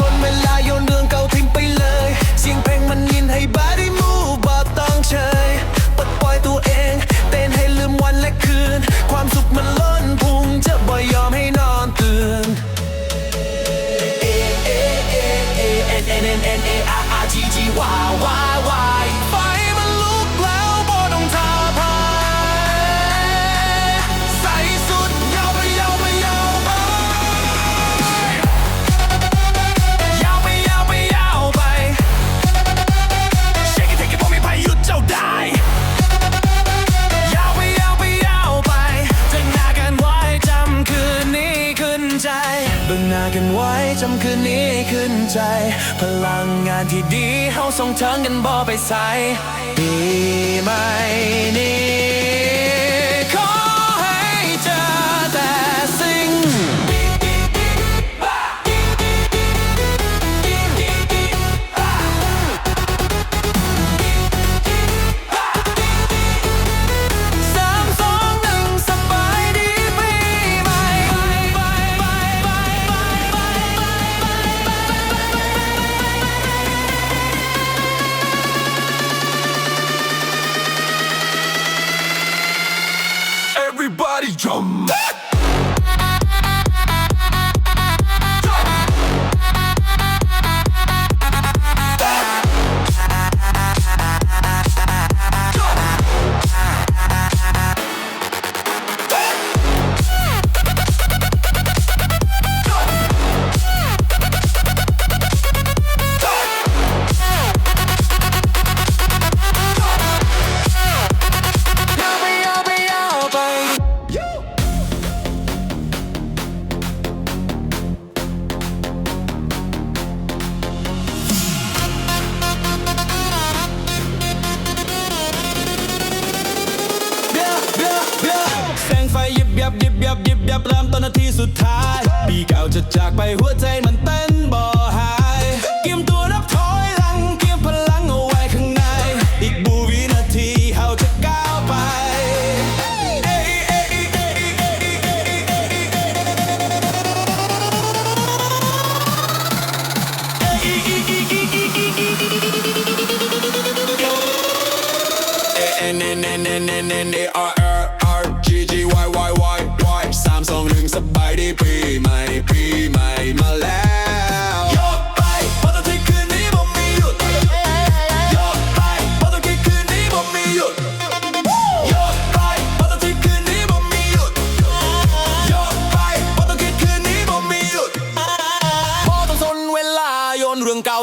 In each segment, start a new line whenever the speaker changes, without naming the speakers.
บนต้องสนเวลาโยนเรื่องเก่าทิ้งไปเลย เสียงเพลงมันยินให้บาได้มูบอต้องเฉยปลดปล่อยตัวเอง เต้นให้ลืมวันและคืน ความสุขมันล้นพุงจะบ่ยอมให้นอนตื่น A A A A N N N N A R R G G Y Y Y จำคืนนี้ขึ้นใจ พลังงานที่ดีเฮาส่งเทิงกันบ่ไปใส่ปีใหม่ ไฟยิบยับยิบยับยิบยับเริ่มต้นนาทีสุดท้ายปีเก่าจะจากไปหัวใจมันเต้นบ่หายเกียมตัวนับถอยหลังเกียมพลังเอาไว้ข้างใน อีกบูวินาทีเขาจะก้าวไปเอ้ยเอ้ยเอ้ยเอ้ยเอ้ยเอ้ยเอ้ยเอ้ยเอ้ย N N N N N N A R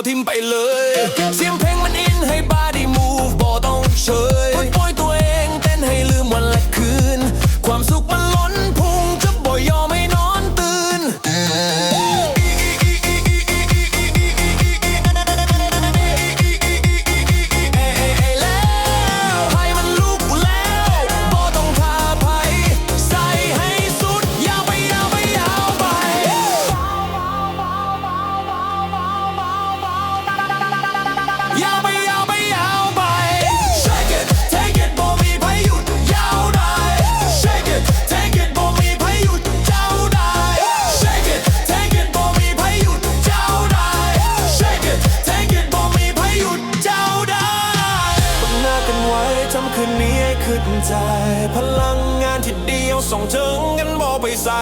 ทิ้งไปเลย คืนนี้ให้ขึ้นใจ พลังงานที่เดียวส่งถึงกันบอกไปใส่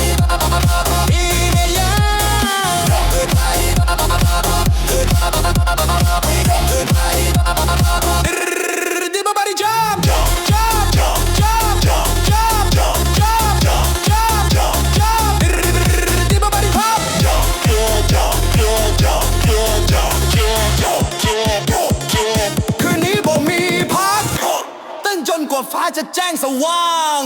ฟ้าจะแจ้งสว่าง